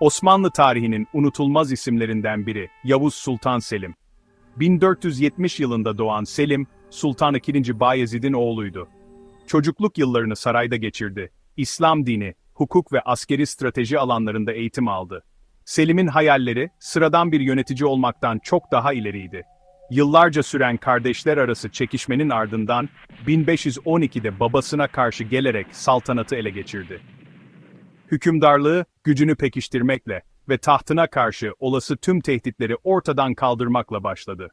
Osmanlı tarihinin unutulmaz isimlerinden biri Yavuz Sultan Selim. 1470 yılında doğan Selim, Sultan II. Bayezid'in oğluydu. Çocukluk yıllarını sarayda geçirdi. İslam dini, hukuk ve askeri strateji alanlarında eğitim aldı. Selim'in hayalleri, sıradan bir yönetici olmaktan çok daha ileriydi. Yıllarca süren kardeşler arası çekişmenin ardından 1512'de babasına karşı gelerek saltanatı ele geçirdi. Hükümdarlığı gücünü pekiştirmekle ve tahtına karşı olası tüm tehditleri ortadan kaldırmakla başladı.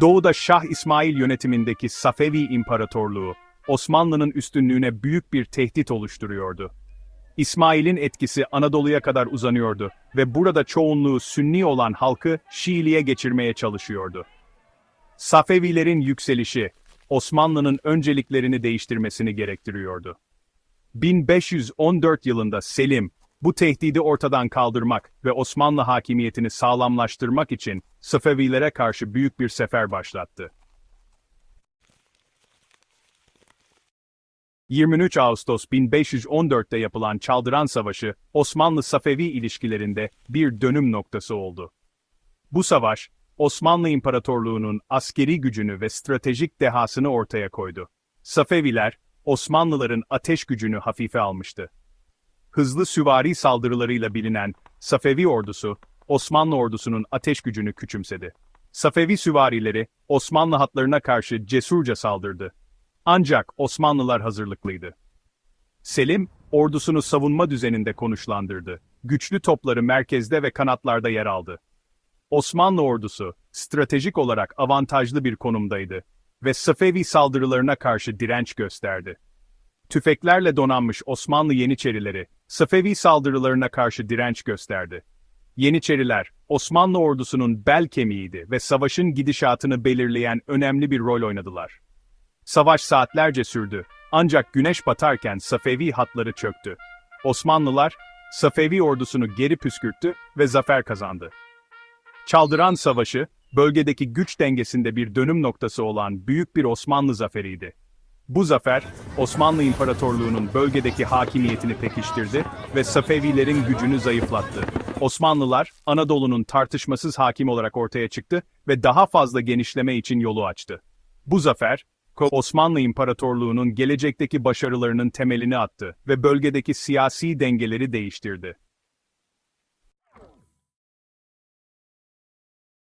Doğuda Şah İsmail yönetimindeki Safevi İmparatorluğu, Osmanlı'nın üstünlüğüne büyük bir tehdit oluşturuyordu. İsmail'in etkisi Anadolu'ya kadar uzanıyordu ve burada çoğunluğu Sünni olan halkı Şiiliğe geçirmeye çalışıyordu. Safevilerin yükselişi, Osmanlı'nın önceliklerini değiştirmesini gerektiriyordu. 1514 yılında Selim, bu tehdidi ortadan kaldırmak ve Osmanlı hakimiyetini sağlamlaştırmak için Safevilere karşı büyük bir sefer başlattı. 23 Ağustos 1514'te yapılan Çaldıran Savaşı, Osmanlı-Safevi ilişkilerinde bir dönüm noktası oldu. Bu savaş, Osmanlı İmparatorluğu'nun askeri gücünü ve stratejik dehasını ortaya koydu. Safeviler, Osmanlıların ateş gücünü hafife almıştı. Hızlı süvari saldırılarıyla bilinen Safevi ordusu, Osmanlı ordusunun ateş gücünü küçümsedi. Safevi süvarileri, Osmanlı hatlarına karşı cesurca saldırdı. Ancak Osmanlılar hazırlıklıydı. Selim, ordusunu savunma düzeninde konuşlandırdı. Güçlü topları merkezde ve kanatlarda yer aldı. Osmanlı ordusu, stratejik olarak avantajlı bir konumdaydı ve Safevi saldırılarına karşı direnç gösterdi. Tüfeklerle donanmış Osmanlı Yeniçerileri, Safevi saldırılarına karşı direnç gösterdi. Yeniçeriler, Osmanlı ordusunun bel kemiğiydi ve savaşın gidişatını belirleyen önemli bir rol oynadılar. Savaş saatlerce sürdü, ancak güneş batarken Safevi hatları çöktü. Osmanlılar, Safevi ordusunu geri püskürttü ve zafer kazandı. Çaldıran Savaşı, bölgedeki güç dengesinde bir dönüm noktası olan büyük bir Osmanlı zaferiydi. Bu zafer, Osmanlı İmparatorluğu'nun bölgedeki hakimiyetini pekiştirdi ve Safevilerin gücünü zayıflattı. Osmanlılar, Anadolu'nun tartışmasız hakim olarak ortaya çıktı ve daha fazla genişleme için yolu açtı. Bu zafer, Osmanlı İmparatorluğu'nun gelecekteki başarılarının temelini attı ve bölgedeki siyasi dengeleri değiştirdi.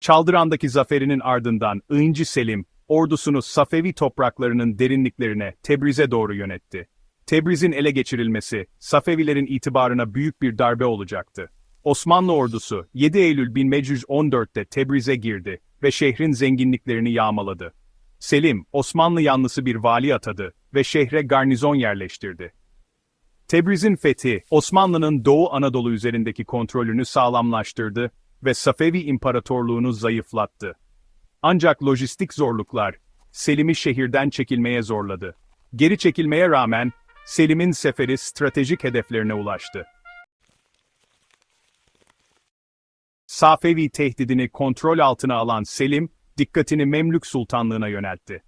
Çaldıran'daki zaferinin ardından İnci Selim, ordusunu Safevi topraklarının derinliklerine, Tebriz'e doğru yönetti. Tebriz'in ele geçirilmesi, Safevilerin itibarına büyük bir darbe olacaktı. Osmanlı ordusu, 7 Eylül 1514'te Tebriz'e girdi ve şehrin zenginliklerini yağmaladı. Selim, Osmanlı yanlısı bir vali atadı ve şehre garnizon yerleştirdi. Tebriz'in fethi, Osmanlı'nın Doğu Anadolu üzerindeki kontrolünü sağlamlaştırdı ve Safevi İmparatorluğunu zayıflattı. Ancak lojistik zorluklar, Selim'i şehirden çekilmeye zorladı. Geri çekilmeye rağmen, Selim'in seferi stratejik hedeflerine ulaştı. Safevi tehdidini kontrol altına alan Selim, dikkatini Memlük Sultanlığına yöneltti.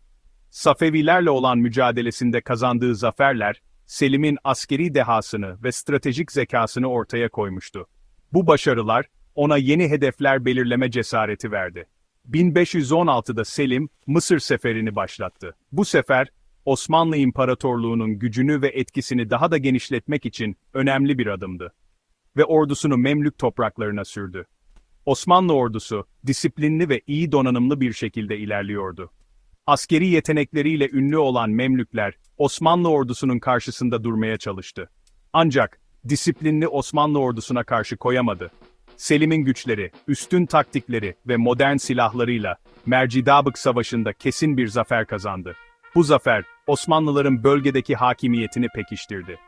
Safevilerle olan mücadelesinde kazandığı zaferler, Selim'in askeri dehasını ve stratejik zekasını ortaya koymuştu. Bu başarılar, ona yeni hedefler belirleme cesareti verdi. 1516'da Selim, Mısır seferini başlattı. Bu sefer, Osmanlı İmparatorluğu'nun gücünü ve etkisini daha da genişletmek için önemli bir adımdı. Ve ordusunu Memlük topraklarına sürdü. Osmanlı ordusu, disiplinli ve iyi donanımlı bir şekilde ilerliyordu. Askeri yetenekleriyle ünlü olan Memlükler, Osmanlı ordusunun karşısında durmaya çalıştı. Ancak, disiplinli Osmanlı ordusuna karşı koyamadı. Selim'in güçleri, üstün taktikleri ve modern silahlarıyla Mercidabık Savaşı'nda kesin bir zafer kazandı. Bu zafer, Osmanlıların bölgedeki hakimiyetini pekiştirdi.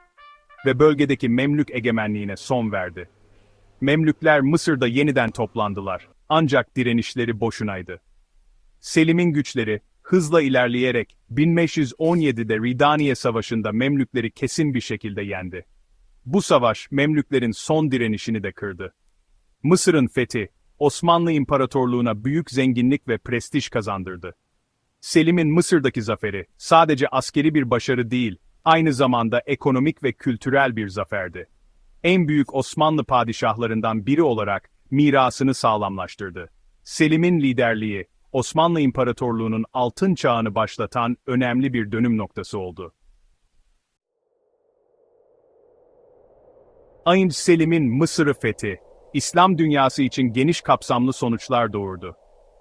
Ve bölgedeki Memlük egemenliğine son verdi. Memlükler Mısır'da yeniden toplandılar. Ancak direnişleri boşunaydı. Selim'in güçleri, hızla ilerleyerek 1517'de Ridaniye Savaşı'nda Memlükleri kesin bir şekilde yendi. Bu savaş Memlüklerin son direnişini de kırdı. Mısır'ın fethi, Osmanlı İmparatorluğu'na büyük zenginlik ve prestij kazandırdı. Selim'in Mısır'daki zaferi, sadece askeri bir başarı değil, aynı zamanda ekonomik ve kültürel bir zaferdi. En büyük Osmanlı padişahlarından biri olarak mirasını sağlamlaştırdı. Selim'in liderliği, Osmanlı İmparatorluğu'nun altın çağını başlatan önemli bir dönüm noktası oldu. Ayn Selim'in Mısır'ı fethi, İslam dünyası için geniş kapsamlı sonuçlar doğurdu.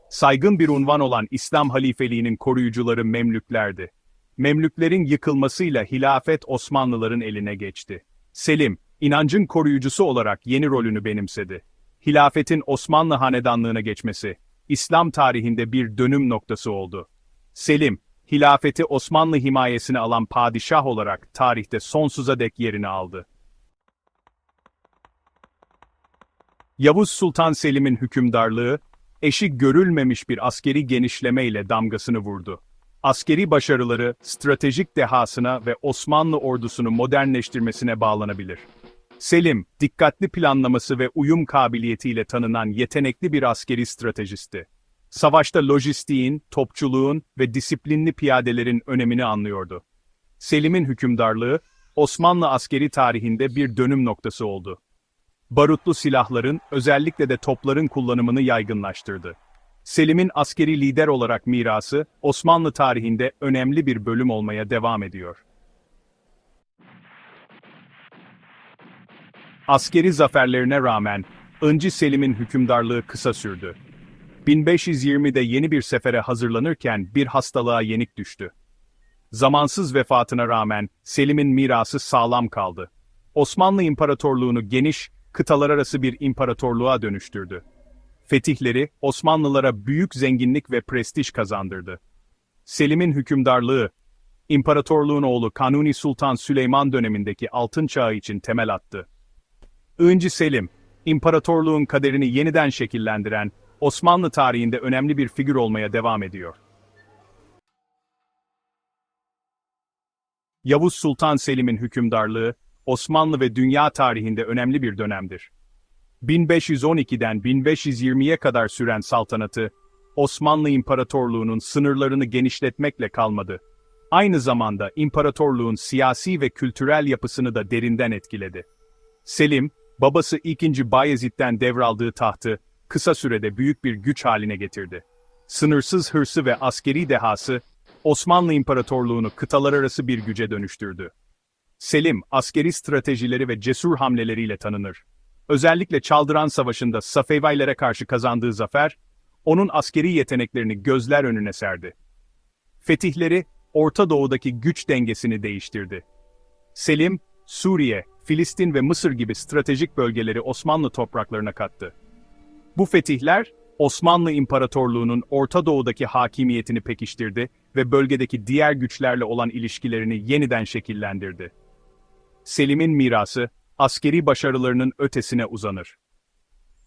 Saygın bir unvan olan İslam halifeliğinin koruyucuları Memlüklerdi. Memlüklerin yıkılmasıyla hilafet Osmanlıların eline geçti. Selim, inancın koruyucusu olarak yeni rolünü benimsedi. Hilafetin Osmanlı hanedanlığına geçmesi, İslam tarihinde bir dönüm noktası oldu. Selim, hilafeti Osmanlı himayesine alan padişah olarak tarihte sonsuza dek yerini aldı. Yavuz Sultan Selim'in hükümdarlığı, eşi görülmemiş bir askeri genişlemeyle damgasını vurdu. Askeri başarıları, stratejik dehasına ve Osmanlı ordusunu modernleştirmesine bağlanabilir. Selim, dikkatli planlaması ve uyum kabiliyetiyle tanınan yetenekli bir askeri stratejisti. Savaşta lojistiğin, topçuluğun ve disiplinli piyadelerin önemini anlıyordu. Selim'in hükümdarlığı, Osmanlı askeri tarihinde bir dönüm noktası oldu barutlu silahların, özellikle de topların kullanımını yaygınlaştırdı. Selim'in askeri lider olarak mirası, Osmanlı tarihinde önemli bir bölüm olmaya devam ediyor. Askeri zaferlerine rağmen, Öncü Selim'in hükümdarlığı kısa sürdü. 1520'de yeni bir sefere hazırlanırken bir hastalığa yenik düştü. Zamansız vefatına rağmen Selim'in mirası sağlam kaldı. Osmanlı İmparatorluğunu geniş, kıtalar arası bir imparatorluğa dönüştürdü. Fetihleri, Osmanlılara büyük zenginlik ve prestij kazandırdı. Selim'in hükümdarlığı, imparatorluğun oğlu Kanuni Sultan Süleyman dönemindeki altın çağı için temel attı. Önci Selim, imparatorluğun kaderini yeniden şekillendiren, Osmanlı tarihinde önemli bir figür olmaya devam ediyor. Yavuz Sultan Selim'in hükümdarlığı, Osmanlı ve dünya tarihinde önemli bir dönemdir. 1512'den 1520'ye kadar süren saltanatı, Osmanlı İmparatorluğu'nun sınırlarını genişletmekle kalmadı. Aynı zamanda imparatorluğun siyasi ve kültürel yapısını da derinden etkiledi. Selim, babası 2. Bayezid'den devraldığı tahtı, kısa sürede büyük bir güç haline getirdi. Sınırsız hırsı ve askeri dehası, Osmanlı İmparatorluğu'nu kıtalar arası bir güce dönüştürdü. Selim, askeri stratejileri ve cesur hamleleriyle tanınır. Özellikle Çaldıran Savaşı'nda Safevaylere karşı kazandığı zafer, onun askeri yeteneklerini gözler önüne serdi. Fetihleri, Orta Doğu'daki güç dengesini değiştirdi. Selim, Suriye, Filistin ve Mısır gibi stratejik bölgeleri Osmanlı topraklarına kattı. Bu fetihler, Osmanlı İmparatorluğu'nun Orta Doğu'daki hakimiyetini pekiştirdi ve bölgedeki diğer güçlerle olan ilişkilerini yeniden şekillendirdi. Selim'in mirası, askeri başarılarının ötesine uzanır.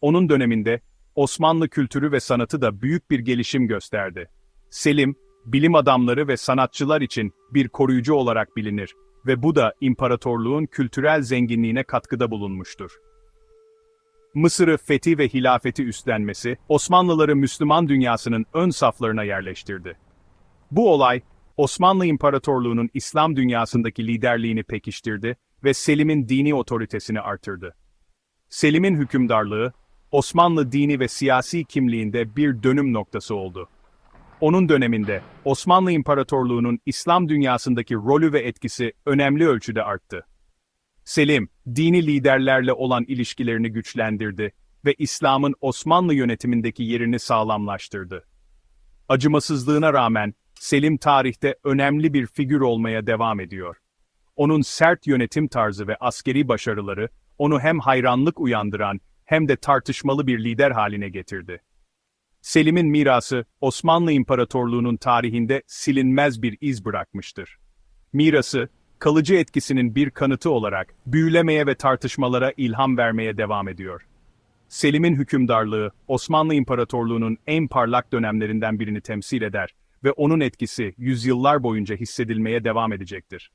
Onun döneminde, Osmanlı kültürü ve sanatı da büyük bir gelişim gösterdi. Selim, bilim adamları ve sanatçılar için bir koruyucu olarak bilinir ve bu da imparatorluğun kültürel zenginliğine katkıda bulunmuştur. Mısır'ı fethi ve hilafeti üstlenmesi, Osmanlıları Müslüman dünyasının ön saflarına yerleştirdi. Bu olay, Osmanlı İmparatorluğu'nun İslam dünyasındaki liderliğini pekiştirdi ve Selim'in dini otoritesini artırdı. Selim'in hükümdarlığı, Osmanlı dini ve siyasi kimliğinde bir dönüm noktası oldu. Onun döneminde, Osmanlı İmparatorluğu'nun İslam dünyasındaki rolü ve etkisi önemli ölçüde arttı. Selim, dini liderlerle olan ilişkilerini güçlendirdi ve İslam'ın Osmanlı yönetimindeki yerini sağlamlaştırdı. Acımasızlığına rağmen, Selim tarihte önemli bir figür olmaya devam ediyor. Onun sert yönetim tarzı ve askeri başarıları, onu hem hayranlık uyandıran hem de tartışmalı bir lider haline getirdi. Selim'in mirası, Osmanlı İmparatorluğu'nun tarihinde silinmez bir iz bırakmıştır. Mirası, kalıcı etkisinin bir kanıtı olarak büyülemeye ve tartışmalara ilham vermeye devam ediyor. Selim'in hükümdarlığı, Osmanlı İmparatorluğu'nun en parlak dönemlerinden birini temsil eder ve onun etkisi yüzyıllar boyunca hissedilmeye devam edecektir.